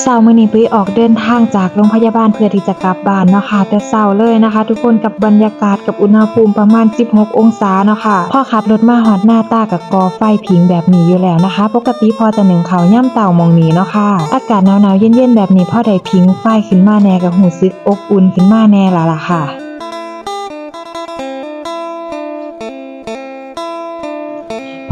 เช้ามือนี้ปุ้ยออกเดินทางจากโรงพยาบาลเพื่อที่จะกลับบ้านเนาะค่ะแต่เช้าเลยนะคะ ทุกคนกับบรรยากาศกับอุณหภูมิประมาณ 16 องศาเนาะค่ะพ่อขับรถมาหอดหน้าตากับกอไฟผิงแบบนี้อยู่แล้วนะคะ ปกติพอจะหนึ่งเขาย่ำเต่ามองนี้เนาะค่ะอากาศหนาวๆเย็นๆแบบนี้พ่อได้ผิงไฟขึ้นมาแน่กับหูซึกอบอุ่นขึ้นมาแน่ละล่ะค่ะ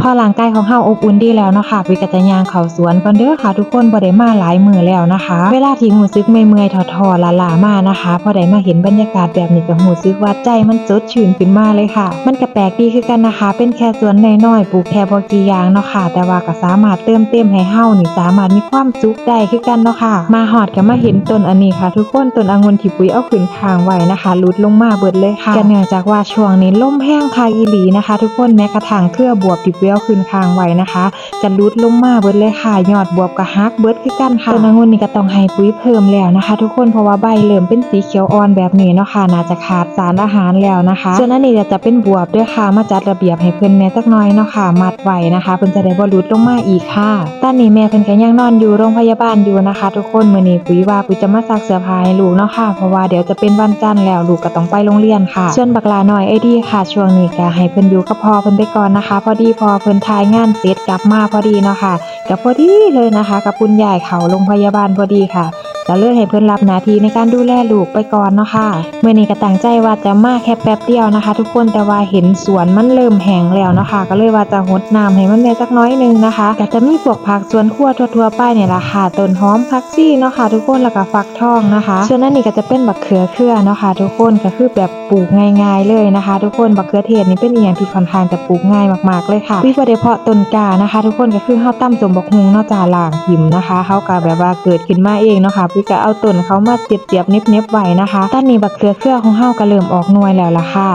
อร่างกายของเฮาอบอุ่นดีแล้วนะค่ะปุ้ยก็จะยางเขาสวนก่อนเด้อค่ะ ทุกคนบ่ได้มาหลายมือแล้วนะคะ เวลาที่รู้สึกเมื่อยๆท้อๆล้ามานะคะ พอได้มาเห็นบรรยากาศแบบนี้ก็รู้สึกว่าใจมันสดชื่นขึ้นมาเลยค่ะ มันก็แปลกดีคือกันนะคะ เป็นแค่สวนน้อยๆปลูกแค่บ่กี่อย่างเนาะค่ะ แต่ว่าก็สามารถเติมเต็มให้เฮานี่สามารถมีความสุขได้คือกันเนาะค่ะ มาฮอดก็มาเห็นต้นอันนี้ค่ะ ทุกคนต้นองุ่นที่ปุ้ยเอาขึ้นข้างไว้นะคะลุดลงมาเบิดเลยค่ะก็เนื่องจากว่าช่วงนี้ลมแห้งค่ะอีหลีนะคะ ทุกคนแม้กระทั่งเครือ บวบที่ปุ้ยเอาขึ้นข้างไว้นะคะก็หลุดลงมาเบิดเลยค่ะยอดบวบก็ฮักเบิดคือกันค่ะต้นองุ่นนี่ก็ต้องให้ปุ๋ยเพิ่มแล้วนะคะ ทุกคนเพราะว่าใบเริ่มเป็นสีเขียวอ่อนแบบนี้เนาะค่ะน่าจะขาดสารอาหารแล้วนะคะส่วนอันนี้จะเป็นบวบด้วยค่ะมาจัดระเบียบให้เพิ่อนแหน่จักน่อยเนาะค่ะมัดไว้นะคะเพิ่อนจะได้บ่ลุดลงมาอีกค่ะตอนนี้แม่เพิ่นก็ยังนอนอยู่โรงพยาบาลอยู่นะคะ ทุกคนมื้อนี้ปุ๋ยว่าปุ๋ยจะมาซักเสื้อผ้าให้ลูกเนาะค่ะเพราะว่าเดี๋ยวจะเป็นวันจันทร์แล้วลูกก็ต้องไปโรงเรียนค่ะส่วนบักลาน้อยไอ้ดีค่ะช่วงนี้ก็ให้เพิ่นอยู่กับพ่อเพิ่นไปก่อนนะคะ พอดีพอเพิ่นทายงานเสร็จกลับมาพอดีเนาะค่ะก็พอดีเลยนะคะ กับคุณยายเขาโรงพยาบาลพอดีค่ะ ก็เลยให้เพิ่อนรับหน้าที่ในการดูแลลูกไปก่อนเนาะค่ะเมื่อนี้ก็ตั้งใจว่าจะมาแค่แป๊บเดียวนะคะ ทุกคนแต่ว่าเห็นสวนมันเริ่มแห้งแล้วเนาะค่ะก็เลยว่าจะหดน้ำให้มันได้สักน้อยนึงนะคะก็จะมีพวกผักสวนครัวทั่วๆไปเนี่ยละค่ะต้นหอมผักซี่เนาะค่ะทุกคนแล้วก็ฟักทองนะคะ ส่วนนั้นนี่ก็จะเป็นบักเขือเครือเนาะค่ะทุกคนก็คือแบบปลูกง่ายๆเลยนะคะ ทุกคนบักเขือเทศนี่เป็นอีหยังที่ค่อนข้างจะปลูกง่ายมากๆเลยค่ะวิบ่ได้เพาะต้นกานะคะ ทุกคนก็คือเฮาวตั้มสมบกฮุงนาะจ้าล่างหิมนะคะเฮาก็แบบว่าเกิดขึ้นมาเองเนาะค่ะพี่ก็เอาต้นเขามาเสียบๆเน็บๆไว้นะคะตอนนี้บักเขือเครือของเฮาก็เริ่มออกหน่วยแล้วล่ะค่ะ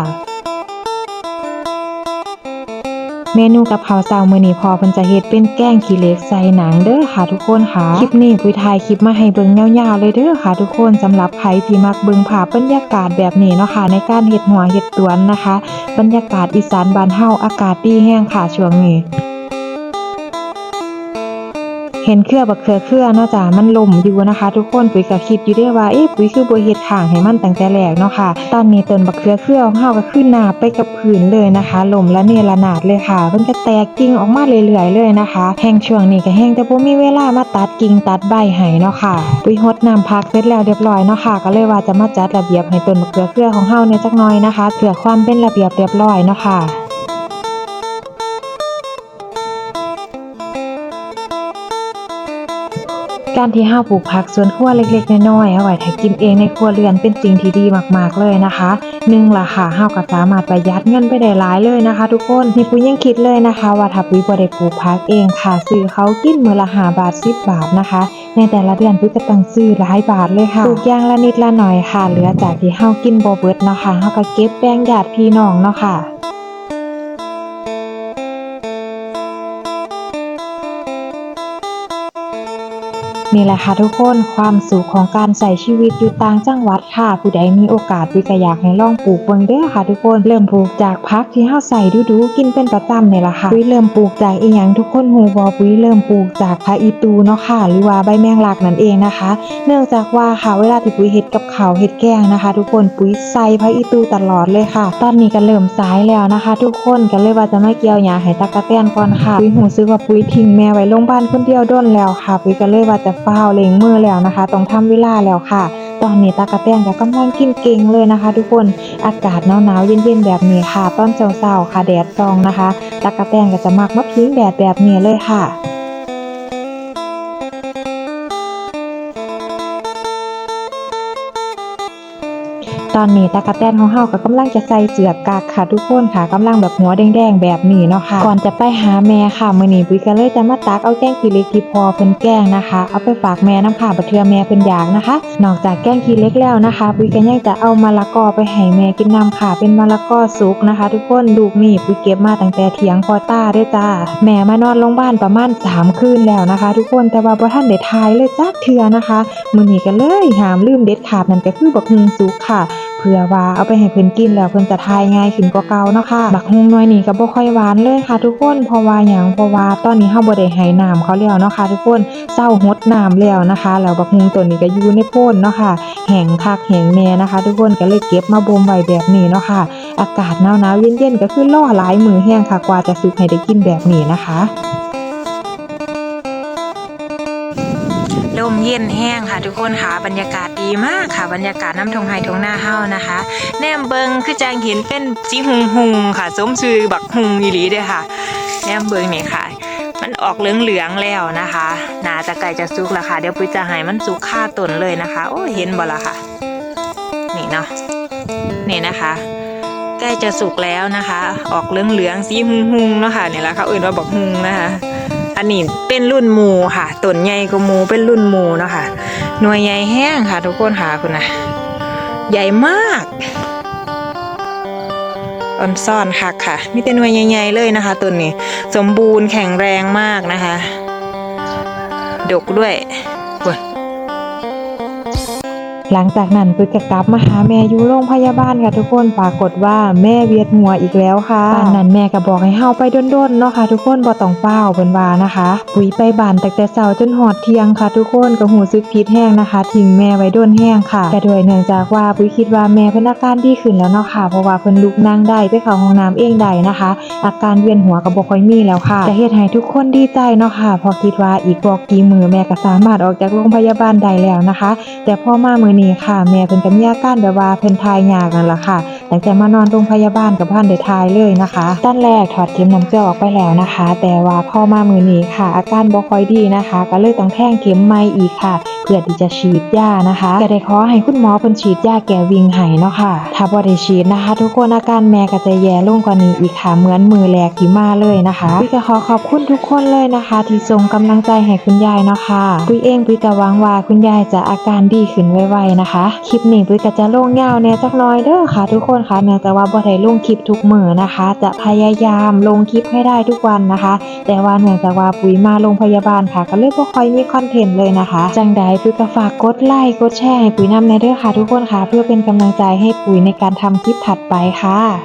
เมนูกับข้าวเช้ามื้อนี้พอเพิ่นจะเฮ็ดเป็นแกงขี้เหล็กใส่หนังเด้อค่ะทุกคนค่ะ คลิปนี้ปุ้ยถ่ายคลิปมาให้เบิ่งยาวๆเลยเด้อค่ะทุกคนสำหรับใครที่มักเบิ่งภาพบรรยากาศแบบนี้เนาะค่ะในการเฮ็ดหัวเฮ็ดตวนนะคะ บรรยากาศอีสานบ้านเฮาอากาศดีแห้งค่ะช่วงนี้ เห็นเครือบักเขือเครือเนาะจ้ะมันล่มอยู่นะคะ ทุกคนปุ๋ยก็คิดอยู่ได้ว่าเอ๊ะปุ๋ยคือบ่เฮ็ดข้างให้มันตั้งแต่แรกเนาะค่ะ ตอนนี้ต้นบักเขือเครือของเฮาก็ขึ้นหนาไปกับพื้นเลยนะคะล่มและเนระนาดเลยค่ะเพิ่นก็แตกกิ่งออกมาเรื่อยๆเลยนะคะ แห้งช่วงนี้ก็แห้งแต่บ่มีเวลามาตัดกิ่งตัดใบให้เนาะค่ะปุ๋ยรดน้ำพักเสร็จแล้วเรียบร้อยเนาะค่ะ ก็เลยว่าจะมาจัดระเบียบให้ต้นบักเขือเครือของเฮาเนี่ยจักหน่อยนะคะเพื่อความเป็นระเบียบเรียบร้อยเนาะค่ะ การที่ห้าปลูกผักสวนครัวเล็กๆ น้อยๆเอาไว้ถ้ากินเองในครัวเรือนเป็นสิ่งที่ดีมากๆเลยนะคะหนึ่งล่ะค่ะห้าก็สามารถประหยัดเงินไปได้หลายเลยนะคะ ทุกคนนี่ปุ้ยยังคิดเลยนะคะ ว่าถ้าปุ้ยบ่ได้ปลูกผักเองค่ะซื้อเขากินมือละ5บาท10บบาทนะคะ ในแต่ละเดือนปุ้ยก็ต้องซื้อหลายบาทเลยค่ะปลูกย่างละนิดละหน่อยค่ะ เหลือจากที่เฮากินบ่เบิดเนาะค่ะเฮาก็เก็บแบ่งญาติพี่น้องเนาะค่ะ นี่แหละค่ะทุกคนความสุขของการใส่ชีวิตอยู่ต่างจังหวัดค่ะ ผู้ใดมีโอกาสวิกอยากให้ลองปลูกเบิ่งเด้อค่ะ ทุกคนเริ่มปลูกจากพักที่เฮาใส่ดูๆกินเป็นประจำนี่แหละค่ะปุ้ยเริ่มปลูกจากอีหยังทุกคนฮู้บ่ปุ้ยเริ่มปลูกจากผักอีตูเนาะค่ะ หรือว่าใบแมงลักนั่นเองนะคะ เนื่องจากว่าค่ะเวลาที่ปุ้ยเฮ็ดกับเขาเฮ็ดแกงนะคะ ทุกคนปุ้ยใส่ผักอีตูตลอดเลยค่ะ ตอนนี้ก็เริ่มสายแล้วนะคะ ทุกคนก็เลยว่าจะไมาเกี่ยวหญ้าให้ตะกะแตนก่อนค่ะปุ้ยรู้สึกว่าปุ้ยทิ้งแม่ไว้โรงพยาบาลคนเดียวด้นแล้วค่ะปุ้ยก็เลยว่าจะฝ้าเล็งมือแล้วนะคะต้องทำเวลาแล้วค่ะ ตอนนี้ตากระแตนก็กำลังกินเก่งเลยนะคะ ทุกคนอากาศหนาวๆเย็นๆแบบนี้ค่ะ ตอนเช้าๆค่ะแดดซองนะคะตากระแตนก็จะมักมาพิงแดดแบบนี้เลยค่ะ ตอนนี้ตากะแตนของเฮาก็กำลังจะใส่เสือกกากค่ะทุกคนค่ะกำลังแบบหัวแดงๆแบบนี้เนาะค่ะก่อนจะไปหาแม่ค่ะมื้อนี้ปุ้ยก็เลยจะมาตักเอาแกงขี้เล็กที่พอเพิ่นแกงนะคะ เอาไปฝากแม่น้ำค่ะบ่เทือแม่เพิ่นอยากนะคะ นอกจากแกงขี้เล็กแล้วนะคะปุ้ยก็ยังจะเอามะละกอไปให้แม่กินน้ำค่ะ เป็นมะละกอสุกนะคะ ทุกคนลูกนี่ปุ้ยเก็บมาตั้งแต่เถียงพอต้าด้อจ้าแม่มานอนโรงพยาบาลประมาณ3คืนแล้วนะคะ ทุกคนแต่ว่าบ่ทันได้ทายเลยจักเทื่อนะคะมื้อนี้ก็เลยห้ามลืมเด็ดขาดนั่นก็คือบักฮุงสุกค่ะ พื่อว่าเอาไปให้เพิ่นกินแล้วเพิ่นจะทายง่ายขึ้นกว่าเก่าเนาะค่ะบักฮุงน้อยนี่ก็บ่ค่อยหวานเลยค่ะ ทุกคนเพราะว่าหยังเพราะว่าตอนนี้เฮาบ่ได้ให้น้ำเขาแล้วเนาะค่ะ ทุกคนเศร้าหดน้ำแล้วนะคะแล้วบักฮุงตัวนี้ก็อยู่ในโพนเนาะค่ะแห้งคักแห้งแน่นะคะ ทุกคนก็เลยเก็บมาบ่มไว้แบบนี้เนาะค่ะ อากาศหนาวๆเย็นๆก็คือล่อหลายมือแห้งค่ะกว่าจะสุกให้ได้กินแบบนี้นะคะ เย็นแห้งค่ะทุกคนค่ะบรรยากาศดีมากค่ะ บรรยากาศน้ำทงไฮทงหน้าเฮานะคะ แนมเบิงคือจางเห็นเป็นสีหุงหุงค่ะสมชื่อบักหุงอีหลีเด้อค่ะ แนมเบิงนี่ค่ะ มันออกเหลืองๆแล้วนะคะนาจะใกล้จะสุกแล้วค่ะ เดี๋ยวปุ้ยจะให้มันสุกค่าต้นเลยนะคะ โอ้เห็นบ่ละค่ะ นี่เนาะนี่นะคะใกล้จะสุกแล้วนะคะ ออกเหลืองๆสีหุงหุงๆเนาะค่ะนี่แหละค่ะเอื่นว่าบักหุงนะคะ อันนี้เป็นรุ่นหมูค่ะต้นใหญ่กว่าหมูเป็นรุ่นหมูเนาะค่ะหน่วยใหญ่แห้งค่ะ ทุกคนค่ะคุณนะใหญ่มากอ่อนซ่อนคักค่ะ มีแต่หน่วยใหญ่ๆเลยนะคะต้นนี้ สมบูรณ์แข็งแรงมากนะคะ ดกด้วยเว้ย หลังจากนั้นปุ้ยก็กลับมาหาแม่อยู่โรงพยาบาลค่ะทุกคนปรากฏว่าแม่เวียดหัวอีกแล้วค่ะตอนนั้นแม่ก็บอกให้เฮาไปด้นๆเนาะค่ะ ทุกคนบ่ต้องเฝ้าเพิ่นว่านะคะ ปุ้ยไปบ้านตั้งแต่เช้าจนหอดเที่ยงค่ะ ทุกคนก็หูซึกผิดแห้งนะคะทิ้งแม่ไว้ด้นแห้งค่ะแต่ด้วยเนื่องจากว่าปุ้ยคิดว่าแม่เพิ่นอาการดีขึ้นแล้วเนาะค่ะเพราะว่าเพิ่นลุกนั่งได้ไปเข้าห้องน้ำเองได้นะคะ อาการเวียนหัวก็บ่ค่อยมีแล้วค่ะจะเฮ็ดให้ทุกคนดีใจเนาะค่ะ พอคิดว่าอีกบ่กี่มื้อแม่ก็สามารถออกจากโรงพยาบาลได้แล้วนะคะ แต่พอมามือนี้ีค่ะ แม่เพิ่นก็มีอาการแบบว่าเพิ่นทายยากนั่นล่ะค่ะตั้งแต่มานอนโรงพยาบาลกับบ้านได้ทายเลยนะคะตอนแรกถอดเข็มน้ำเกลือออกไปแล้วนะคะ แต่ว่าพ่อมามือนี้ค่ะ อาการบ่ค่อยดีนะคะ ก็เลยต้องแท่งเข็มใหม่อีกค่ะเพื่อที่จะฉีดยานะคะก็ได้ขอให้คุณหมอเพิ่นฉีดยาแก้วิงให้เนาะค่ะ ถ้าบ่ได้ฉีดนะคะ ทุกคนอาการแม่ก็จะแย่ลงกว่านี้อีกค่ะเหมือนมือแรกที่มาเลยนะคะพี่ก็ขอขอบคุณทุกคนเลยนะคะ ที่ส่งกำลังใจให้คุณยายเนาะค่ะปุ้ยเองปุ้ยก็หวังว่าคุณยายจะอาการดีขึ้นไวๆนะคะ คลิปนี้ปุ้ยก็จะลงยาวแน่จักน่อยเด้อค่ะ ทุกคนค่ะเนื่องจากว่าบ่ได้ลงคลิปทุกมือนะคะ จะพยายามลงคลิปให้ได้ทุกวันนะคะ แต่ว่าเนื่องจากว่าปุ๋ยมาโรงพยาบาลค่ะ ก็เลยบ่ค่อยมีคอนเทนต์เลยนะคะ จังใดปุ๋ยก็ฝากกดไลค์กดแชร์ให้ปุ๋ยนำในเด้อค่ะทุกคนค่ะ เพื่อเป็นกำลังใจให้ปุ๋ยในการทำคลิปถัดไปค่ะ